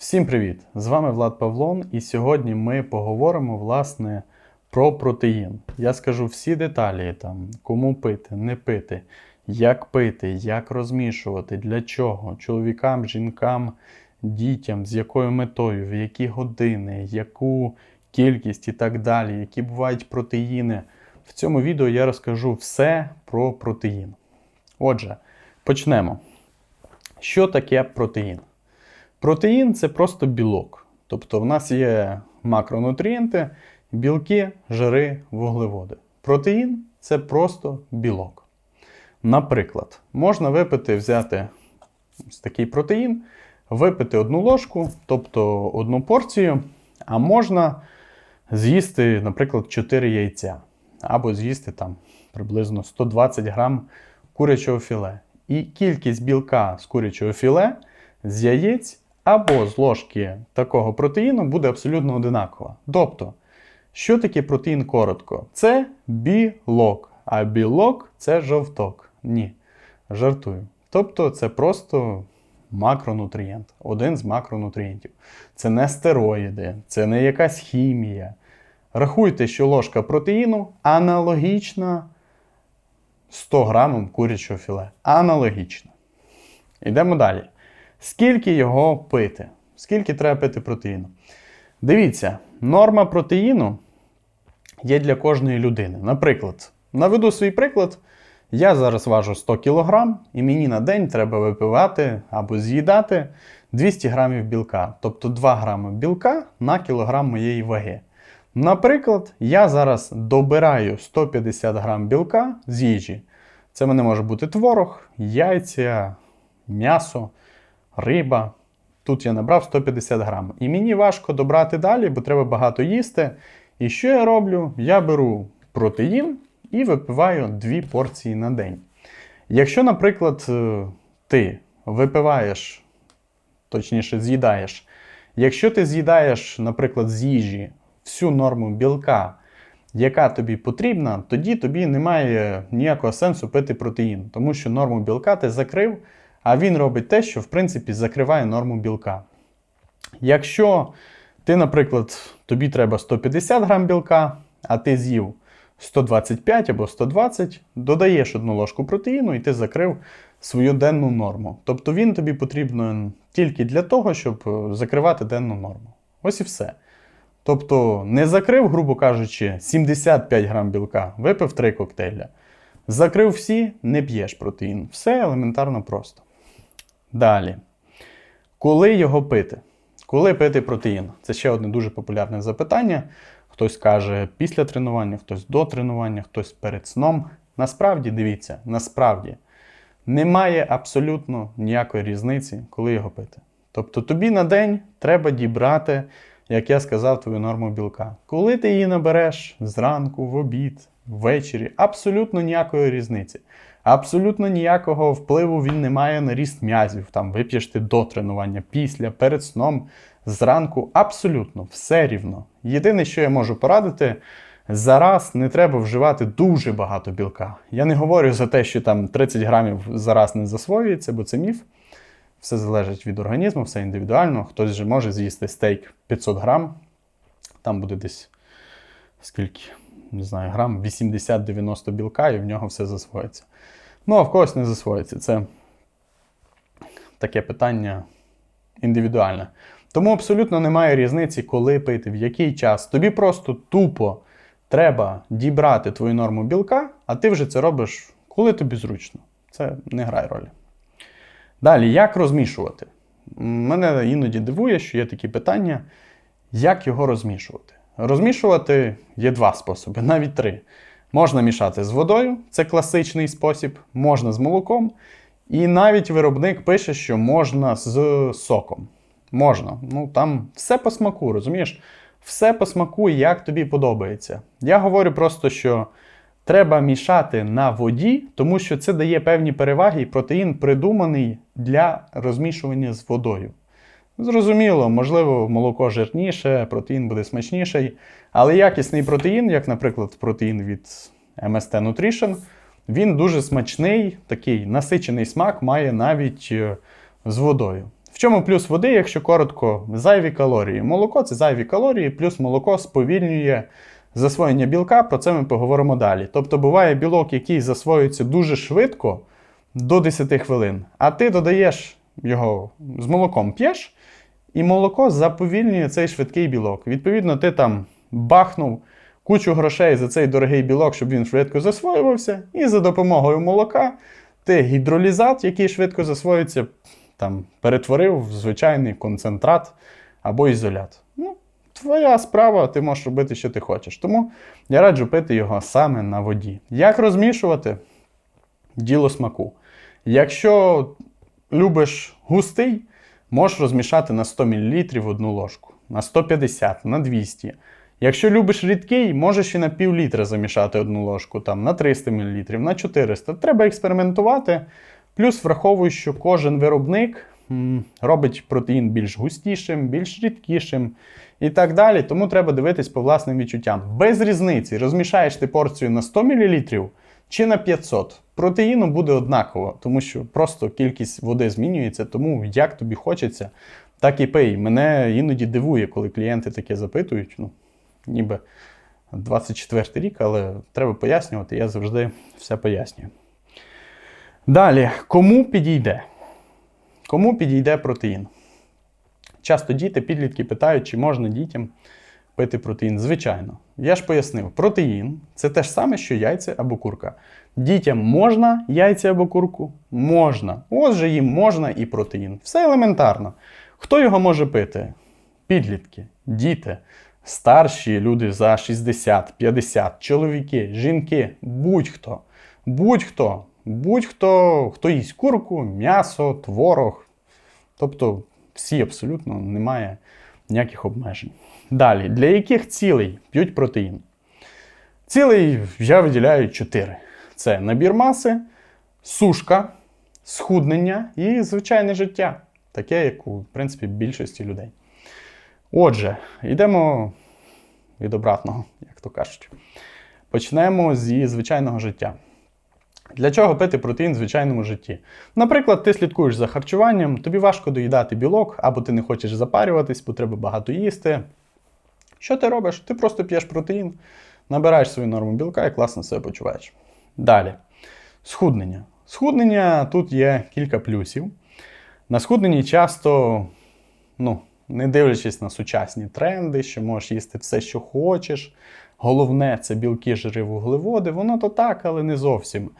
Всім привіт! З вами Влад Павлон, і сьогодні ми поговоримо власне про протеїн. Я скажу всі деталі, там, кому пити, не пити, як пити, як розмішувати, для чого, чоловікам, жінкам, дітям, з якою метою, в які години, яку кількість і так далі, які бувають протеїни. В цьому відео я розкажу все про протеїн. Отже, почнемо. Що таке протеїн? Протеїн це просто білок. Тобто в нас є макронутрієнти, білки, жири, вуглеводи. Протеїн це просто білок. Наприклад, можна випити, взяти ось такий протеїн, випити одну ложку, тобто одну порцію, а можна з'їсти, наприклад, 4 яйця, або з'їсти там приблизно 120 грам курячого філе. І кількість білка з курячого філе з яєць або з ложки такого протеїну буде абсолютно одинакова. Тобто, що таке протеїн коротко? Це білок, а білок це жовток. Ні, жартую. Тобто, це просто макронутрієнт, один з макронутрієнтів. Це не стероїди, це не якась хімія. Рахуйте, що ложка протеїну аналогічна 100 грамам курячого філе. Аналогічно. Йдемо далі. Скільки його пити? Скільки треба пити протеїну? Дивіться, норма протеїну є для кожної людини. Наприклад, наведу свій приклад. Я зараз важу 100 кг, і мені на день треба випивати або з'їдати 200 грамів білка, тобто 2 грами білка на кілограм моєї ваги. Наприклад, я зараз добираю 150 грам білка з їжі. Це мене може бути творог, яйця, м'ясо, риба. Тут я набрав 150 грам. І мені важко добрати далі, бо треба багато їсти. І що я роблю? Я беру протеїн і випиваю дві порції на день. Якщо, наприклад, е, ти випиваєш, точніше, з'їдаєш, якщо ти з'їдаєш, наприклад, з їжі всю норму білка, яка тобі потрібна, тоді тобі немає ніякого сенсу пити протеїн, тому що норму білка ти закрив, а він робить те, що в принципі закриває норму білка. Якщо ти, наприклад, тобі треба 150 грам білка, а ти з'їв 125 або 120, додаєш одну ложку протеїну і ти закрив свою денну норму. Тобто він тобі потрібен тільки для того, щоб е, закривати денну норму. Ось і все. Тобто не закрив, грубо кажучи, 75 грам білка, випив 3 коктейля. Закрив всі, не п'єш протеїн. Все елементарно просто. Далі. Коли його пити? Коли пити протеїн? Це ще одне дуже популярне запитання. Хтось каже після тренування, хтось до тренування, хтось перед сном. Насправді, дивіться, насправді немає абсолютно ніякої різниці, коли його пити. Тобто тобі на день треба дібрати, як я сказав, твою норму білка. Коли ти її набереш зранку, в обід, ввечері, абсолютно ніякої різниці. Абсолютно ніякого впливу він не має на ріст м'язів. Там вип'єш ти до тренування, після, перед сном, зранку. Абсолютно все рівно. Єдине, що я можу порадити, зараз не треба вживати дуже багато білка. Я не говорю за те, що там 30 грамів зараз не засвоюється, бо це міф. Все залежить від організму, все індивідуально. Хтось же може з'їсти стейк 500 грам, там буде десь скільки, не знаю, грам 80-90 білка, і в нього все засвоїться. Ну, а в когось не засвоїться. Це таке питання індивідуальне. Тому абсолютно немає різниці, коли пити, в який час. Тобі просто тупо треба дібрати твою норму білка, а ти вже це робиш, коли тобі зручно. Це не грає ролі. Далі, як розмішувати? Мене іноді дивує, що є такі питання, як його розмішувати. Розмішувати є два способи, навіть три. Можна мішати з водою, це класичний спосіб, можна з молоком. І навіть виробник пише, що можна з соком. Можна. Ну там все по смаку, розумієш? Все по смаку, як тобі подобається. Я говорю просто, що треба мішати на воді, тому що це дає певні переваги, і протеїн придуманий для розмішування з водою. Зрозуміло, можливо, молоко жирніше, протеїн буде смачніший, але якісний протеїн, як, наприклад, протеїн від MST Nutrition, він дуже смачний, такий насичений смак має навіть е, з водою. В чому плюс води, якщо коротко, зайві калорії. Молоко це зайві калорії, плюс молоко сповільнює засвоєння білка, про це ми поговоримо далі. Тобто буває білок, який засвоюється дуже швидко, до 10 хвилин, а ти додаєш його з молоком п'єш, і молоко заповільнює цей швидкий білок. Відповідно, ти там бахнув кучу грошей за цей дорогий білок, щоб він швидко засвоювався, і за допомогою молока ти гідролізат, який швидко засвоюється, там, перетворив в звичайний концентрат або ізолят. Ну, твоя справа, ти можеш робити, що ти хочеш. Тому я раджу пити його саме на воді. Як розмішувати? Діло смаку. Якщо любиш густий, можеш розмішати на 100 мл одну ложку, на 150, на 200. Якщо любиш рідкий, можеш і на пів літра замішати одну ложку, там, на 300 мл, на 400. Треба експериментувати. Плюс враховую, що кожен виробник робить протеїн більш густішим, більш рідкішим і так далі. Тому треба дивитись по власним відчуттям. Без різниці, розмішаєш ти порцію на 100 мл чи на 500. Протеїну буде однаково, тому що просто кількість води змінюється, тому як тобі хочеться, так і пий. Мене іноді дивує, коли клієнти таке запитують. Ну, ніби 24 рік, але треба пояснювати, я завжди все пояснюю. Далі, кому підійде? Кому підійде протеїн? Часто діти, підлітки питають, чи можна дітям пити протеїн. Звичайно, я ж пояснив, протеїн це те ж саме, що яйця або курка. Дітям можна яйця або курку? Можна. Отже, їм можна і протеїн. Все елементарно. Хто його може пити? Підлітки, діти, старші люди за 60, 50, чоловіки, жінки, будь-хто. Будь-хто. Будь-хто, хто їсть курку, м'ясо, творог. Тобто всі абсолютно немає ніяких обмежень. Далі, для яких цілей п'ють протеїн? Цілей я виділяю чотири: це набір маси, сушка, схуднення і звичайне життя, таке, як у принципі, більшості людей. Отже, йдемо від обратного, як то кажуть. Почнемо зі звичайного життя. Для чого пити протеїн в звичайному житті? Наприклад, ти слідкуєш за харчуванням, тобі важко доїдати білок, або ти не хочеш запарюватись, бо треба багато їсти. Що ти робиш? Ти просто п'єш протеїн, набираєш свою норму білка і класно себе почуваєш. Далі. Схуднення. Схуднення тут є кілька плюсів. На схудненні часто, ну, не дивлячись на сучасні тренди, що можеш їсти все, що хочеш. Головне це білки, жири, вуглеводи. Воно то так, але не зовсім.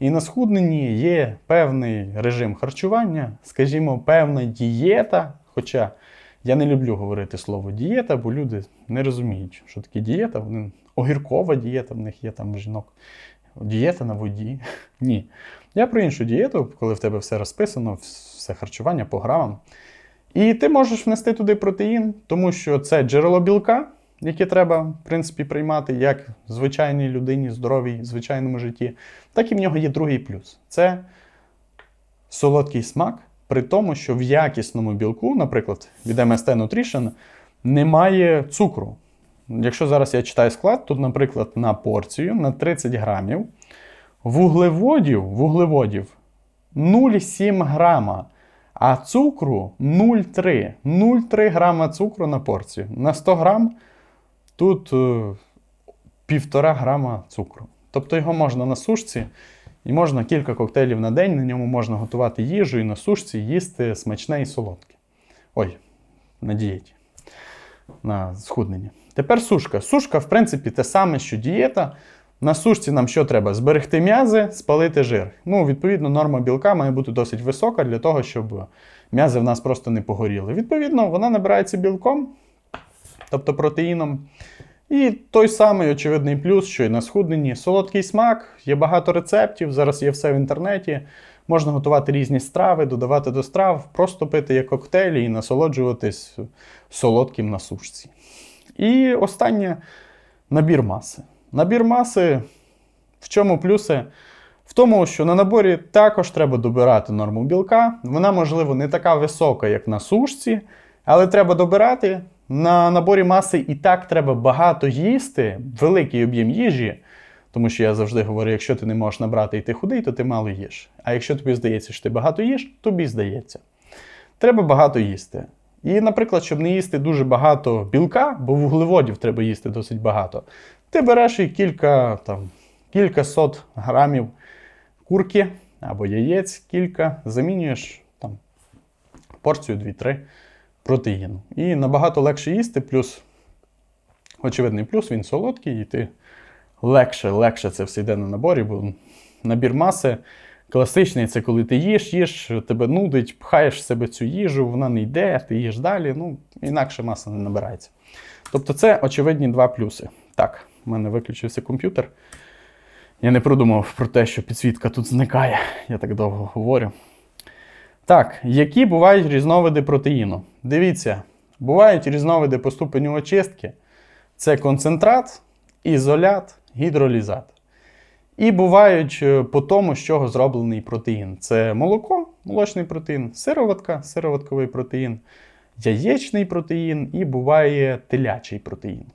І на схудненні є певний режим харчування, скажімо, певна дієта. Хоча я не люблю говорити слово дієта, бо люди не розуміють, що таке дієта. Вони огіркова дієта, в них є там жінок. Дієта на воді. Ні. Я про іншу дієту, коли в тебе все розписано, все харчування по грамам. І ти можеш внести туди протеїн, тому що це джерело білка, яке треба, в принципі, приймати як звичайній людині, здоровій, звичайному житті, так і в нього є другий плюс. Це солодкий смак, при тому, що в якісному білку, наприклад, від MST Nutrition, немає цукру. Якщо зараз я читаю склад, тут, наприклад, на порцію на 30 грамів вуглеводів, вуглеводів 0,7 грама, а цукру 0,3. 0,3 грама цукру на порцію. На 100 грам тут е, півтора грама цукру. Тобто його можна на сушці, і можна кілька коктейлів на день, на ньому можна готувати їжу і на сушці їсти смачне і солодке. Ой, на дієті. На схуднення. Тепер сушка. Сушка, в принципі, те саме, що дієта. На сушці нам що треба? Зберегти м'язи, спалити жир. Ну, відповідно, норма білка має бути досить висока для того, щоб м'язи в нас просто не погоріли. Відповідно, вона набирається білком, тобто протеїном. І той самий очевидний плюс, що і на схудненні. Солодкий смак, є багато рецептів, зараз є все в інтернеті. Можна готувати різні страви, додавати до страв, просто пити як коктейлі і насолоджуватись солодким на сушці. І останнє набір маси. Набір маси, в чому плюси? В тому, що на наборі також треба добирати норму білка. Вона, можливо, не така висока, як на сушці, але треба добирати. На наборі маси і так треба багато їсти, великий об'єм їжі. Тому що я завжди говорю, якщо ти не можеш набрати і ти худий, то ти мало їш. А якщо тобі здається, що ти багато їш, тобі здається. треба багато їсти. І, наприклад, щоб не їсти дуже багато білка, бо вуглеводів треба їсти досить багато, ти береш і кілька, там, кілька сот грамів курки або яєць, кілька, замінюєш там, порцію 2-3 протеїну. І набагато легше їсти, плюс, очевидний плюс, він солодкий, і ти легше, легше це все йде на наборі, бо набір маси класичний це коли ти їш, їш, тебе нудить, пхаєш в себе цю їжу, вона не йде, ти їш далі, ну, інакше маса не набирається. Тобто це очевидні два плюси. Так, в мене виключився комп'ютер. Я не продумав про те, що підсвітка тут зникає, я так довго говорю. Так, які бувають різновиди протеїну? Дивіться, бувають різновиди по ступеню очистки. Це концентрат, ізолят, гідролізат. І бувають е, по тому, з чого зроблений протеїн. Це молоко, молочний протеїн, сироватка, сироватковий протеїн, яєчний протеїн і буває телячий протеїн.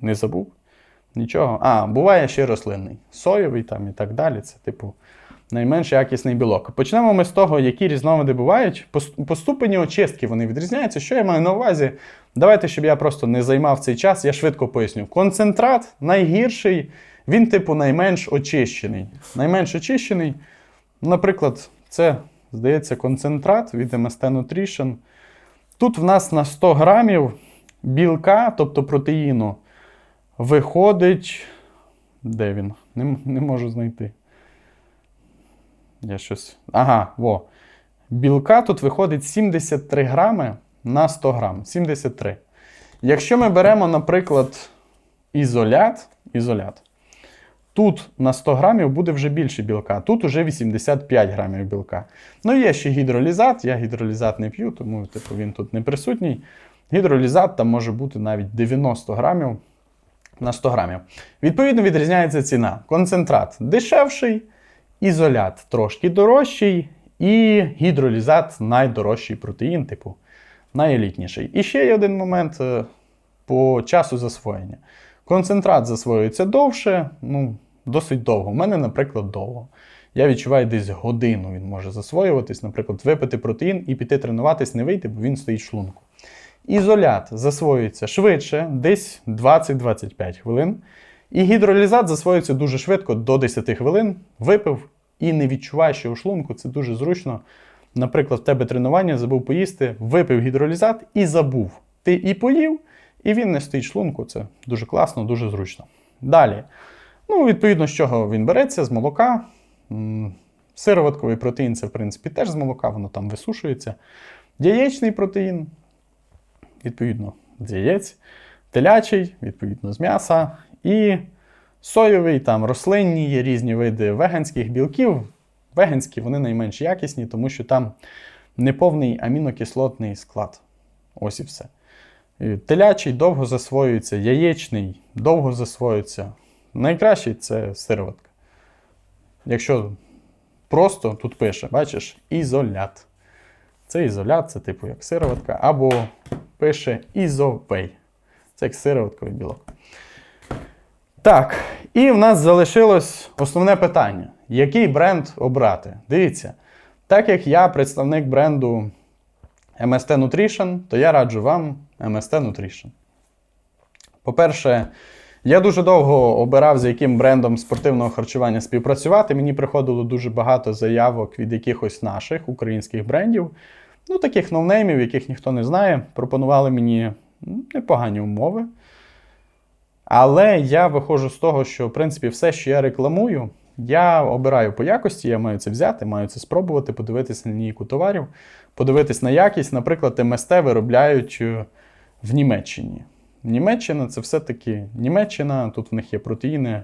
Не забув? Нічого. А, буває ще рослинний. Соєвий там і так далі. Це, типу, найменш якісний білок. Почнемо ми з того, які різновиди бувають. По, ступені очистки вони відрізняються. Що я маю на увазі? Давайте, щоб я просто не займав цей час, я швидко поясню. Концентрат найгірший, він, типу, найменш очищений. Найменш очищений, наприклад, це, здається, концентрат від MST Nutrition. Тут в нас на 100 грамів білка, тобто протеїну, виходить. Де він? Не, не можу знайти. Я щось. Ага, во. Білка тут виходить 73 грами на 100 грам. 73. Якщо ми беремо, наприклад, ізолят, ізолят, тут на 100 грамів буде вже більше білка, тут уже 85 грамів білка. Ну, є ще гідролізат, я гідролізат не п'ю, тому типу, він тут не присутній. Гідролізат там може бути навіть 90 грамів на 100 грамів. Відповідно, відрізняється ціна. Концентрат дешевший, ізолят трошки дорожчий, і гідролізат найдорожчий протеїн, типу найелітніший. І ще є один момент е, по часу засвоєння. Концентрат засвоюється довше, ну, досить довго. У мене, наприклад, довго. Я відчуваю десь годину він може засвоюватись, наприклад, випити протеїн і піти тренуватись, не вийти, бо він стоїть в шлунку. Ізолят засвоюється швидше, десь 20-25 хвилин. І гідролізат засвоюється дуже швидко, до 10 хвилин, випив і не відчуваєш, що у шлунку це дуже зручно. Наприклад, в тебе тренування забув поїсти, випив гідролізат і забув. Ти і поїв, і він не стоїть шлунку. Це дуже класно, дуже зручно. Далі. Ну, відповідно, з чого він береться? З молока. Сироватковий протеїн це, в принципі, теж з молока, воно там висушується. Яєчний протеїн, відповідно, з яєць, телячий, відповідно, з м'яса. І соєвий, там рослинні, є різні види веганських білків. Веганські вони найменш якісні, тому що там неповний амінокислотний склад. Ось і все. Телячий довго засвоюється, яєчний довго засвоюється. Найкращий це сироватка. Якщо просто тут пише, бачиш, ізолят. Це ізолят, це типу як сироватка, або пише ізовей. Це як сироватковий білок. Так, і в нас залишилось основне питання: який бренд обрати? Дивіться, так як я представник бренду MST Nutrition, то я раджу вам MST Nutrition. По-перше, я дуже довго обирав, з яким брендом спортивного харчування співпрацювати. Мені приходило дуже багато заявок від якихось наших українських брендів, ну таких ноунеймів, яких ніхто не знає. Пропонували мені непогані умови. Але я виходжу з того, що в принципі все, що я рекламую, я обираю по якості, я маю це взяти, маю це спробувати, подивитися на лінійку товарів, подивитись на якість. Наприклад, МСТ виробляють е, в Німеччині. Німеччина це все-таки Німеччина, тут в них є протеїни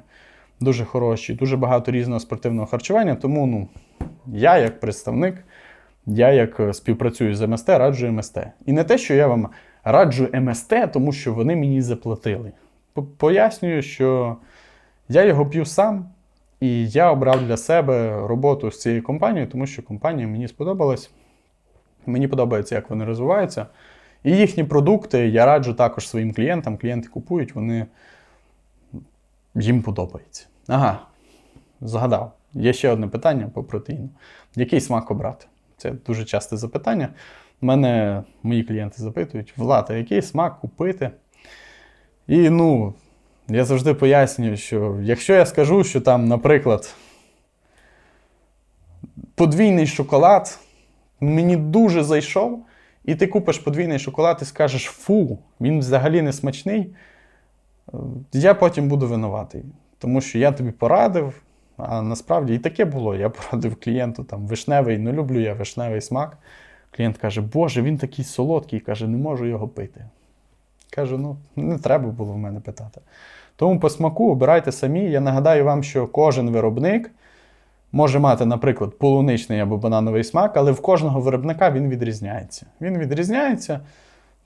дуже хороші, дуже багато різного спортивного харчування. Тому ну, я, як представник, я як е, співпрацюю з МСТ, раджу МСТ. І не те, що я вам раджу МСТ, тому що вони мені заплатили. Пояснюю, що я його п'ю сам, і я обрав для себе роботу з цією компанією, тому що компанія мені сподобалась. Мені подобається, як вони розвиваються. І їхні продукти я раджу також своїм клієнтам. Клієнти купують, вони їм подобається. Ага, згадав. Є ще одне питання по протеїну. Який смак обрати? Це дуже часте запитання. Мене мої клієнти запитують, Влад, а який смак купити? І ну, я завжди пояснюю, що якщо я скажу, що там, наприклад, подвійний шоколад мені дуже зайшов, і ти купиш подвійний шоколад і скажеш фу, він взагалі не смачний, е, я потім буду винуватий. Тому що я тобі порадив, а насправді і таке було. Я порадив клієнту там вишневий, не люблю я вишневий смак. Клієнт каже, Боже, він такий солодкий, каже, не можу його пити. Кажу, ну не треба було в мене питати. Тому по смаку обирайте самі. Я нагадаю вам, що кожен виробник може мати, наприклад, полуничний або банановий смак, але в кожного виробника він відрізняється. Він відрізняється,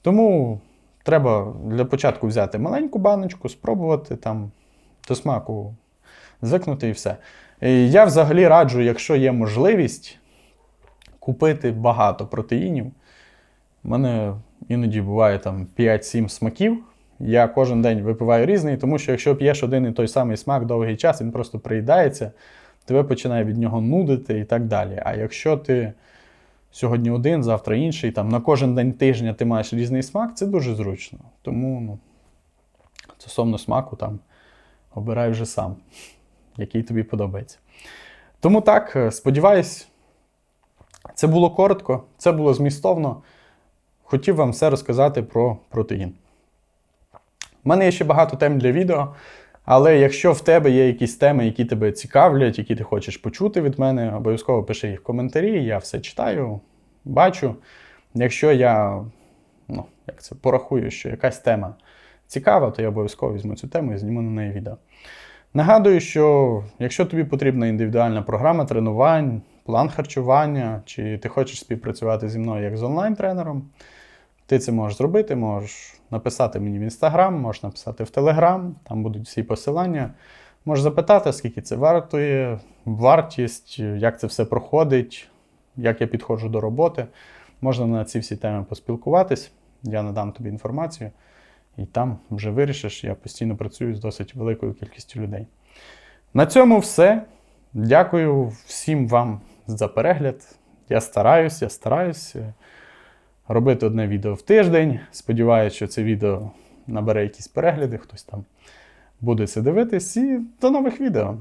тому треба для початку взяти маленьку баночку, спробувати там до смаку звикнути і все. Я взагалі раджу, якщо є можливість, купити багато протеїнів. У мене іноді буває там 5-7 смаків. Я кожен день випиваю різний, тому що якщо п'єш один і той самий смак довгий час, він просто приїдається, тебе починає від нього нудити і так далі. А якщо ти сьогодні один, завтра інший, там на кожен день тижня ти маєш різний смак, це дуже зручно. Тому ну, стосовно смаку, там обирай вже сам, який тобі подобається. Тому так, е, сподіваюсь, це було коротко, це було змістовно. Хотів вам все розказати про протеїн. У мене є ще багато тем для відео, але якщо в тебе є якісь теми, які тебе цікавлять, які ти хочеш почути від мене, обов'язково пиши їх в коментарі, я все читаю, бачу. Якщо я ну, як це, порахую, що якась тема цікава, то я обов'язково візьму цю тему і зніму на неї відео. Нагадую, що якщо тобі потрібна індивідуальна програма тренувань, план харчування, чи ти хочеш співпрацювати зі мною як з онлайн-тренером, ти це можеш зробити, можеш написати мені в інстаграм, можеш написати в Телеграм, там будуть всі посилання. Можеш запитати, скільки це вартує, вартість, як це все проходить, як я підходжу до роботи. Можна на ці всі теми поспілкуватись, я надам тобі інформацію, і там вже вирішиш. Я постійно працюю з досить великою кількістю людей. На цьому все. Дякую всім вам за перегляд. Я стараюсь, я стараюсь е, робити одне відео в тиждень. Сподіваюся, що це відео набере якісь перегляди, хтось там буде це дивитись. І до нових відео.